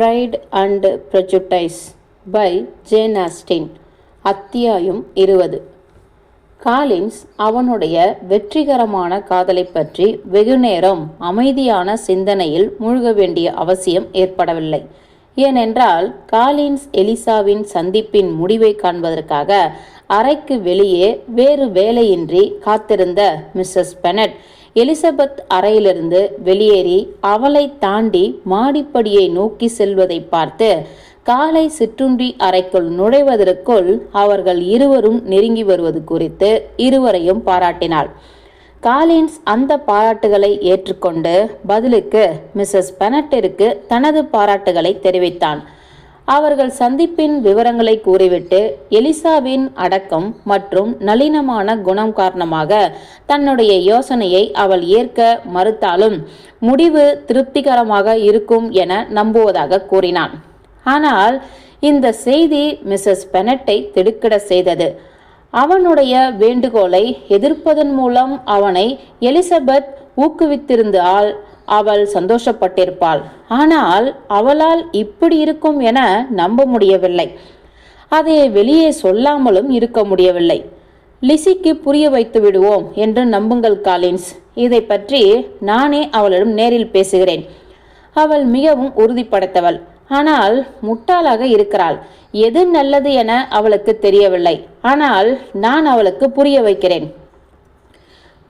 Pride and prejudice by Jane Austen அத்தியாயம் இருபது. Collins அவனுடைய வெற்றிகரமான காதலைப் பற்றி வெகுநேரம் அமைதியான சிந்தனையில் மூழ்க வேண்டிய அவசியம் ஏற்படவில்லை. ஏனென்றால் காலின்ஸ் எலிசாவின் சந்திப்பின் முடிவை காண்பதற்காக அறைக்கு வெளியே வேறு வேலையின்றி காத்திருந்த மிஸ்ஸஸ் பெனட் எலிசபெத் அறையிலிருந்து வெளியேறி அவளை தாண்டி மாடிப்படியை நோக்கி செல்வதை பார்த்து காலை சிற்றுண்டி அறைக்குள் நுழைவதற்குள் அவர்கள் இருவரும் நெருங்கி வருவது குறித்து இருவரையும் பாராட்டினாள். காலின்ஸ் அந்த பாராட்டுகளை ஏற்றுக்கொண்டு பதிலுக்கு மிஸ்ஸஸ் பெனட்டிற்கு தனது பாராட்டுகளை தெரிவித்தான். அவர்கள் சந்திப்பின் விவரங்களை கூறிவிட்டு எலிசாவின் அடக்கம் மற்றும் நளினமான குணம் காரணமாக தன்னுடைய யோசனையை அவள் ஏற்க மறுத்தாலும் முடிவு திருப்திகரமாக இருக்கும் என நம்புவதாக கூறினான். ஆனால் இந்த செய்தி மிஸ்ஸஸ் பெனட்டை திடுக்கிட செய்தது. அவனுடைய வேண்டுகோளை எதிர்ப்பதன் மூலம் அவனை எலிசபெத் ஊக்குவித்திருந்தால் அவள் சந்தோஷப்பட்டிருப்பாள். ஆனால் அவளால் இப்படி இருக்கும் என நம்ப முடியவில்லை. அதை வெளியே சொல்லாமலும் இருக்க முடியவில்லை. லிசிக்கு புரிய வைத்து விடுவோம் என்று நம்புங்கள் காலின்ஸ். இதை பற்றி நானே அவளிடம் நேரில் பேசுகிறேன். அவள் மிகவும் உறுதிப்படுத்தவள். ஆனால் முட்டாளாக இருக்கிறாள். எது நல்லது என அவளுக்கு தெரியவில்லை. ஆனால் நான் அவளுக்கு புரிய வைக்கிறேன்.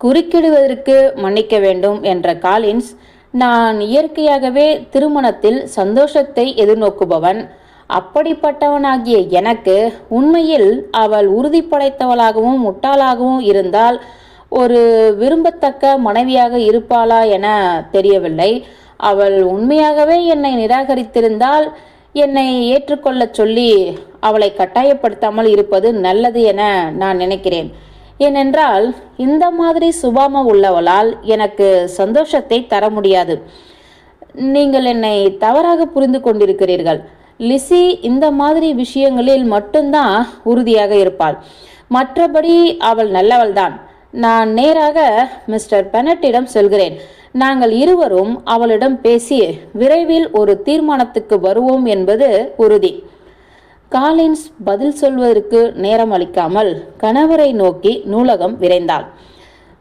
குறுக்கிடுவதற்கு மன்னிக்க வேண்டும் என்ற காலின்ஸ் நான் இயற்கையாகவே திருமணத்தில் சந்தோஷத்தை எதிர்நோக்குபவன். அப்படிப்பட்டவனாகிய எனக்கு உண்மையில் அவள் உறுதி படைத்தவளாகவும் முட்டாளாகவும் இருந்தால் ஒரு விரும்பத்தக்க மனைவியாக இருப்பாளா என தெரியவில்லை. அவள் உண்மையாகவே என்னை நிராகரித்திருந்தால் என்னை ஏற்றுக்கொள்ளச் சொல்லி அவளை கட்டாயப்படுத்தாமல் இருப்பது நல்லது என நான் நினைக்கிறேன். ஏனென்றால் இந்த மாதிரி சுபாமம் உள்ளவளால் எனக்கு சந்தோஷத்தை தர முடியாது. நீங்கள் என்னை தவறாக புரிந்து கொண்டிருக்கிறீர்கள். லிசி இந்த மாதிரி விஷயங்களில் மட்டும்தான் உறுதியாக இருப்பாள். மற்றபடி அவள் நல்லவள்தான். நான் நேராக மிஸ்டர் பெனட்டிடம் செல்கிறேன். நாங்கள் இருவரும் அவளிடம் பேசி விரைவில் ஒரு தீர்மானத்துக்கு வருவோம் என்பது உறுதி. காலின்ஸ் பதில் சொல்வதற்கு நேரம் அளிக்காமல் கணவரை நோக்கி நூலகம் விரைந்தாள்.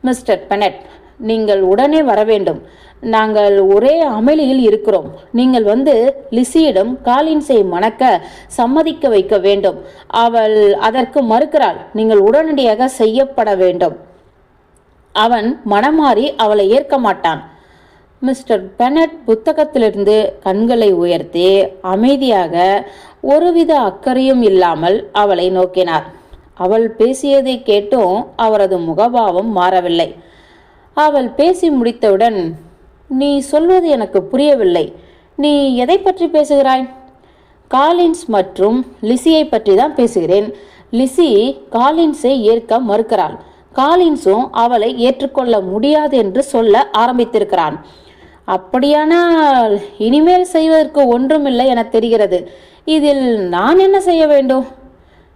மிஸ்டர் பெனட் நீங்கள் உடனே வர வேண்டும். நாங்கள் ஒரே அமளியில் இருக்கிறோம். நீங்கள் வந்து லிசியிடம் காலின்ஸை மணக்க சம்மதிக்க வைக்க வேண்டும். அவள் அதற்கு மறுக்கிறாள் நீங்கள் உடனடியாக செய்யப்பட வேண்டும். அவன் மனமாறி அவளை ஏற்க மாட்டான். மிஸ்டர் பெனட் புத்தகத்திலிருந்து கண்களை உயர்த்தி அமைதியாக ஒருவித அக்கறையும் இல்லாமல் அவளை நோக்கினார். அவள் பேசியதை கேட்டும் அவரது முகபாவம் மாறவில்லை. அவள் பேசி முடித்தவுடன் நீ சொல்வது எனக்கு புரியவில்லை. நீ எதை பற்றி பேசுகிறாய்? காலின்ஸ் மற்றும் லிசியை பற்றி தான் பேசுகிறேன். லிசி காலின்ஸை ஏற்க மறுக்கிறாள். காலின்ஸும் அவளை ஏற்றுக்கொள்ள முடியாது என்று சொல்ல ஆரம்பித்திருக்கிறான். அப்படியானால் இனிமேல் செய்வதற்கு ஒன்றுமில்லை என தெரிகிறது. இதில் நான் என்ன செய்ய வேண்டும்?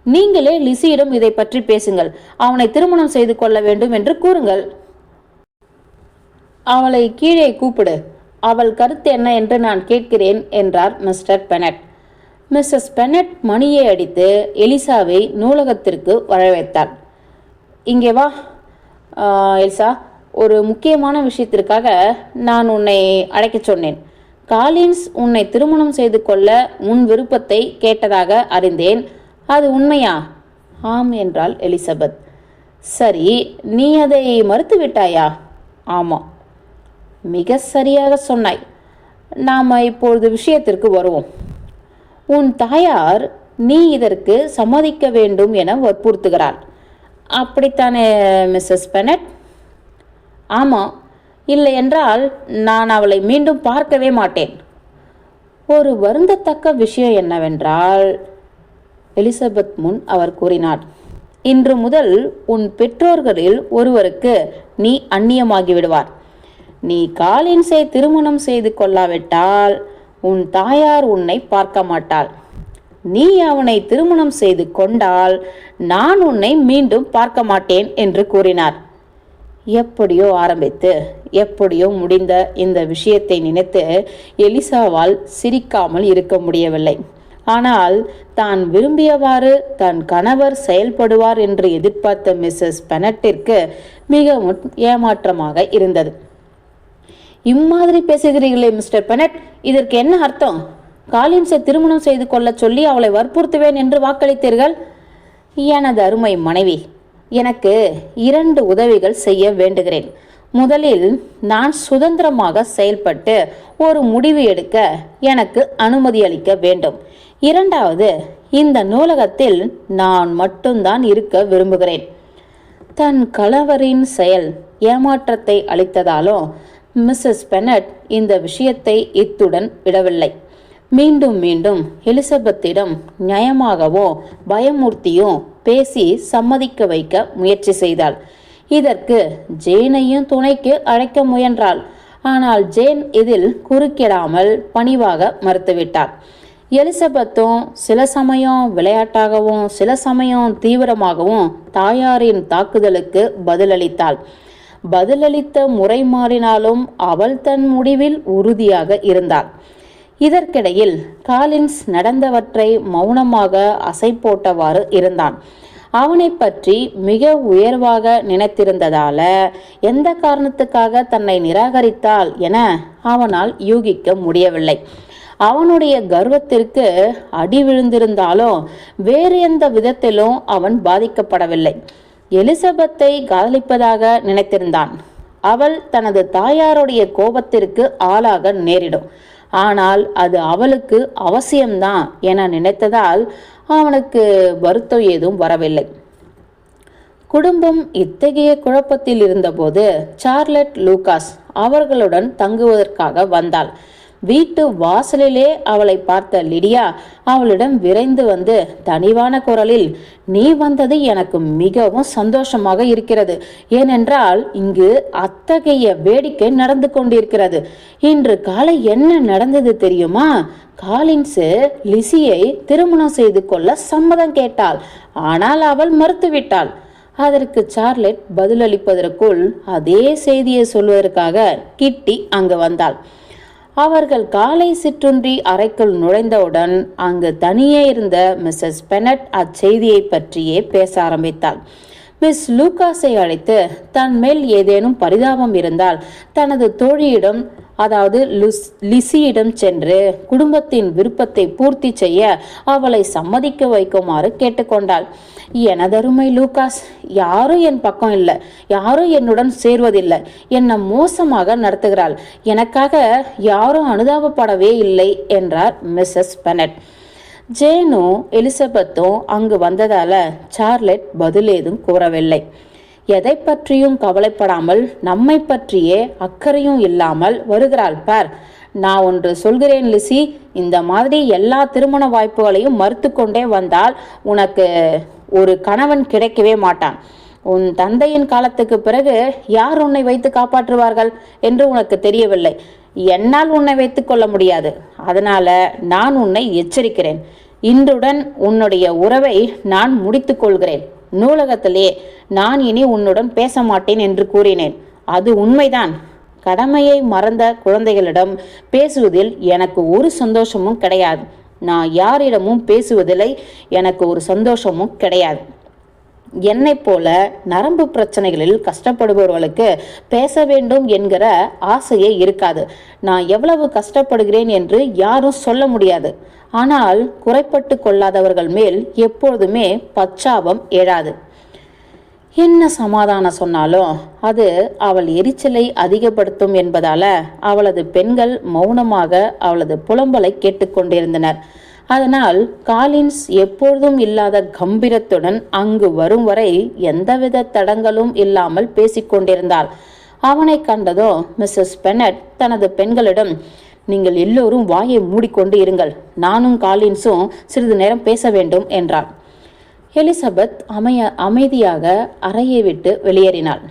நீங்களே லிசியிடம் இதை பற்றி பேசுங்கள். அவனை திருமணம் செய்து கொள்ள வேண்டும் என்று கூறுங்கள். அவளை கீழே கூப்பிடு. அவள் கருத்து என்ன என்று நான் கேட்கிறேன் என்றார் மிஸ்டர் பெனட். மிஸ்ஸஸ் பெனட் மணியை அடித்து எலிசாவை நூலகத்திற்கு வரவேற்றார் இங்கே வா எலிசா. ஒரு முக்கியமான விஷயத்திற்காக நான் உன்னை அழைக்கச் சொன்னேன். காலின்ஸ் உன்னை திருமணம் செய்து கொள்ள உன் விருப்பத்தை கேட்டதாக அறிந்தேன். அது உண்மையா? ஆம் என்றாள் எலிசபெத். சரி நீ அதை மறுத்து விட்டாயா? ஆமாம் மிக சரியாக சொன்னாய். நாம் இப்பொழுது விஷயத்திற்கு வருவோம். உன் தாயார் நீ இதற்கு சம்மதிக்க வேண்டும் என வற்புறுத்துகிறாள். அப்படித்தானே மிஸ்ஸஸ் பெனட்? ஆமாம் இல்லை என்றால் நான் அவளை மீண்டும் பார்க்கவே மாட்டேன். ஒரு வருந்தத்தக்க விஷயம் என்னவென்றால் எலிசபெத் முன் அவர் கூறினார் இன்று முதல் உன் பெற்றோர்களில் ஒருவருக்கு நீ அந்நியமாகி விடுவார் நீ காலின்ஸை திருமணம் செய்து கொள்ளாவிட்டால் உன் தாயார் உன்னை பார்க்க மாட்டாள். நீ அவனை திருமணம் செய்து கொண்டால் நான் உன்னை மீண்டும் பார்க்க மாட்டேன் என்று கூறினார். எப்படியோ ஆரம்பித்து எப்படியோ முடிந்த இந்த விஷயத்தை நினைத்து எலிசாவால் சிரிக்காமல் இருக்க முடியவில்லை. ஆனால் தான் விரும்பியவாறு தன் கணவர் செயல்படுவார் என்று எதிர்பார்த்த மிஸ்ஸஸ் பெனட்டிற்கு மிகவும் ஏமாற்றமாக இருந்தது. இம்மாதிரி பேசுகிறீர்களே மிஸ்டர் பெனட் இதற்கு என்ன அர்த்தம்? காலின்ஸை திருமணம் செய்து கொள்ள சொல்லி அவளை வற்புறுத்துவேன் என்று வாக்களித்தீர்கள்? எனது அருமை மனைவி எனக்கு இரண்டு உதவிகள் செய்ய வேண்டுகிறேன். முதலில் நான் சுதந்திரமாக செயல்பட்டு ஒரு முடிவு எடுக்க எனக்கு அனுமதி அளிக்க வேண்டும். இரண்டாவது இந்த நூலகத்தில் நான் மட்டும்தான் இருக்க விரும்புகிறேன். தன் கணவரின் செயல் ஏமாற்றத்தை அளித்ததாலும் மிஸ்ஸஸ் பெனட் இந்த விஷயத்தை இத்துடன் விடவில்லை. மீண்டும் மீண்டும் எலிசபெத்திடம் நியாயமாகவோ பயமூர்த்தியும் பேசி சம்மதிக்க வைக்க முயற்சி செய்தாள். இதற்கு ஜேனையும் துணைக்கு அழைக்க முயன்றாள். ஆனால் ஜேன் இதில் குறுக்கிடாமல் பணிவாக மறுத்துவிட்டார். எலிசபெத்தும் சில சமயம் விளையாட்டாகவும் சில சமயம் தீவிரமாகவும் தாயாரின் தாக்குதலுக்கு பதிலளித்தாள். பதிலளித்த முறை மாறினாலும் அவள் தன் முடிவில் உறுதியாக இருந்தாள். இதற்கிடையில் காலின்ஸ் நடந்தவற்றை மௌனமாக அசை போட்டவாறு இருந்தான். அவனை பற்றி மிக உயர்வாக நினைத்திருந்ததால எந்த காரணத்துக்காக தன்னை நிராகரித்தாள் என அவனால் யூகிக்க முடியவில்லை. அவனுடைய கர்வத்திற்கு அடி விழுந்திருந்தாலும் வேறு எந்த விதத்திலும் அவன் பாதிக்கப்படவில்லை. எலிசபெத்தை காதலிப்பதாக நினைத்திருந்தான். அவள் தனது தாயாருடைய கோபத்திற்கு ஆளாக நேரிடும். ஆனால் அது அவளுக்கு அவசியம்தான் என நினைத்ததால் அவனுக்கு வருத்தம் ஏதும் வரவில்லை. குடும்பம் இத்தகைய குழப்பத்தில் இருந்தபோது சார்லட் லூகாஸ் அவர்களுடன் தங்குவதற்காக வந்தாள். வீட்டு வாசலிலே அவளை பார்த்த லிடியா அவளிடம் விரைந்து வந்து தனிவான குரலில் நீ வந்தது எனக்கு மிகவும் சந்தோஷமாக இருக்கிறது. ஏனென்றால் இங்கு அத்தகைய வேடிக்கை நடந்து கொண்டிருக்கிறது. இன்று காலை என்ன நடந்தது தெரியுமா? காலின்ஸு லிசியை திருமணம் செய்து கொள்ள சம்மதம் கேட்டாள். ஆனால் அவள் மறுத்துவிட்டாள். அதற்கு சார்லெட் பதிலளிப்பதற்குள் அதே செய்தியை சொல்வதற்காக கிட்டி அங்கு வந்தாள். அவர்கள் காலை சிற்றுன்றி அறைக்குள் நுழைந்தவுடன் அங்கு தனியே இருந்த மிஸ்ஸஸ் பெனட் அச்செய்தியை பற்றியே பேச ஆரம்பித்தாள். மிஸ் லூகாஸை அழைத்து தன் மேல் ஏதேனும் பரிதாபம் இருந்தால் தனது தோழியிடம் அதாவது லுஸ் லிசியிடம் சென்று குடும்பத்தின் விருப்பத்தை பூர்த்தி செய்ய அவளை சம்மதிக்க வைக்குமாறு கேட்டுக்கொண்டாள். எனதருமை லூகாஸ் யாரும் என் பக்கம் இல்லை. யாரும் என்னுடன் சேர்வதில்லை. என்னை மோசமாக நடத்துகிறாள். எனக்காக யாரும் அனுதாபப்படவே இல்லை என்றார் மிஸ்ஸஸ் பெனட். ஜேனும் எலிசபெத்தும் அங்கு வந்ததால சார்லெட் பதில் ஏதும் கூறவில்லை. எதை பற்றியும் கவலைப்படாமல் நம்மை பற்றியே அக்கறையும் இல்லாமல் வருகிறாள் பார். நான் ஒன்று சொல்கிறேன் லிசி. இந்த மாதிரி எல்லா திருமண வாய்ப்புகளையும் மறுத்து கொண்டே வந்தால் உனக்கு ஒரு கணவன் கிடைக்கவே மாட்டான். உன் தந்தையின் காலத்துக்கு பிறகு யார் உன்னை வைத்து காப்பாற்றுவார்கள் என்று உனக்கு தெரியவில்லை. என்னால் உன்னை வைத்துக் கொள்ள முடியாது. அதனால நான் உன்னை எச்சரிக்கிறேன். இன்றுடன் உன்னுடைய உறவை நான் முடித்துக் கொள்கிறேன். நூலகத்திலே நான் இனி உன்னுடன் பேச மாட்டேன் என்று கூறினேன். அது உண்மைதான். கடமையை மறந்த குழந்தைகளிடம் பேசுவதில் எனக்கு ஒரு சந்தோஷமும் கிடையாது. நான் யாரிடமும் பேசுவதில்லை. எனக்கு ஒரு சந்தோஷமும் கிடையாது. என்னைப் போல நரம்பு பிரச்சனைகளில் கஷ்டப்படுபவர்களுக்கு பேச வேண்டும் என்கிற ஆசையே இருக்காது. நான் எவ்வளவு கஷ்டப்படுகிறேன் என்று யாரும் சொல்ல முடியாது. ஆனால் குறைப்பட்டு கொள்ளாதவர்கள் மேல் எப்பொழுதுமே பச்சாபம் எழாது என்ன சமாதானம் சொன்னாலும் அது அவள் எரிச்சலை அதிகப்படுத்தும் என்பதால அவளது பெண்கள் மௌனமாக அவளது புலம்பலை கேட்டுக்கொண்டிருந்தனர் அதனால் காலின்ஸ் எப்பொழுதும் இல்லாத கம்பீரத்துடன் அங்கு வரும் வரை எந்தவித தடங்களும் இல்லாமல் பேசிக்கொண்டிருந்தாள் அவனை கண்டதோ மிஸ்ஸஸ் பெனட் தனது பெண்களிடம் நீங்கள் எல்லோரும் வாயை மூடிக்கொண்டு இருங்கள். நானும் காலின்ஸும் சிறிது நேரம் பேச வேண்டும் என்றாள். எலிசபெத் அமைய அமைதியாக அறையை விட்டு வெளியேறினாள்.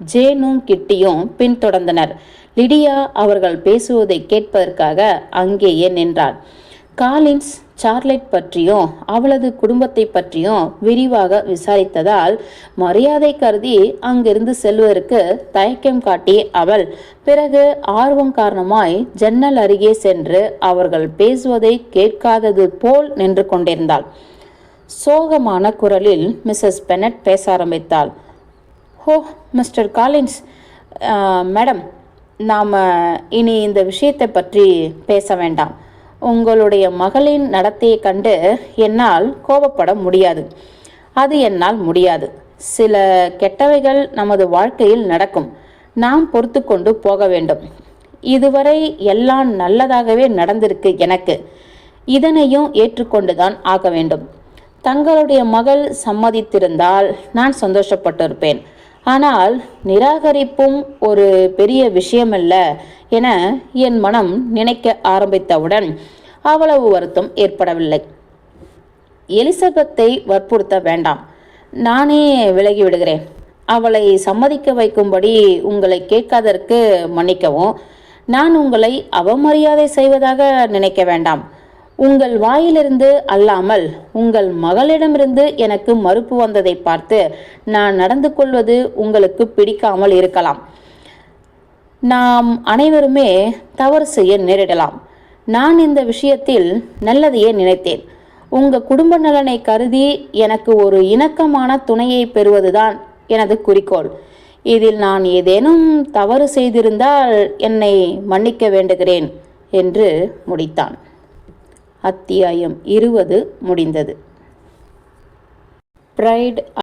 ஜேனும் கிட்டியும் பின்தொடர்ந்தனர். லிடியா அவர்கள் பேசுவதை கேட்பதற்காக அங்கேயே நின்றாள். காலின்ஸ் சார்லெட் பற்றியும் அவளது குடும்பத்தை பற்றியும் விரிவாக விசாரித்ததால் மரியாதை கருதி அங்கிருந்து செல்வதற்கு தயக்கம் காட்டி அவள் பிறகு ஆர்வம் காரணமாய் ஜன்னல் அருகே சென்று அவர்கள் பேசுவதை கேட்காதது போல் நின்று கொண்டிருந்தாள். சோகமான குரலில் மிஸ்ஸஸ் பெனட் பேச ஆரம்பித்தாள். ஹோ மிஸ்டர் காலின்ஸ் மேடம் நாம் இனி இந்த விஷயத்தை பற்றி பேச வேண்டாம். உங்களுடைய மகளின் நடத்தையை கண்டு என்னால் கோபப்பட முடியாது. அது என்னால் முடியாது. சில கெட்டவைகள் நமது வாழ்க்கையில் நடக்கும். நாம் பொறுத்து கொண்டு போக வேண்டும். இதுவரை எல்லாம் நல்லதாகவே நடந்திருக்கு எனக்கு. இதனையும் ஏற்றுக்கொண்டுதான் ஆக வேண்டும். தங்களுடைய மகள் சம்மதித்திருந்தால் நான் சந்தோஷப்பட்டிருப்பேன். ஆனால் நிராகரிப்பும் ஒரு பெரிய விஷயமல்ல. என என் மனம் நினைக்க ஆரம்பித்தவுடன் அவ்வளவு வருத்தம் ஏற்படவில்லை. எலிசபெத்தை வற்புறுத்த வேண்டாம். நானே விலகி விடுகிறேன். அவளை சம்மதிக்க வைக்கும்படி உங்களை கேட்காதற்கு மன்னிக்கவும். நான் உங்களை அவமரியாதை செய்வதாக நினைக்க வேண்டாம். உங்கள் வாயிலிருந்து அல்லாமல் உங்கள் மகளிடமிருந்து எனக்கு மறுப்பு வந்ததை பார்த்து நான் நடந்து கொள்வது உங்களுக்கு பிடிக்காமல் இருக்கலாம். நாம் அனைவருமே தவறு செய்ய நேரிடலாம். நான் இந்த விஷயத்தில் நல்லதையே நினைத்தேன். உங்க குடும்ப நலனை கருதி எனக்கு ஒரு இணக்கமான துணையை பெறுவதுதான் எனது குறிக்கோள். இதில் நான் ஏதேனும் தவறு செய்திருந்தால் என்னை மன்னிக்க வேண்டுகிறேன் என்று முடித்தான். அத்தியாயம் இருபது முடிந்தது. ப்ரைட்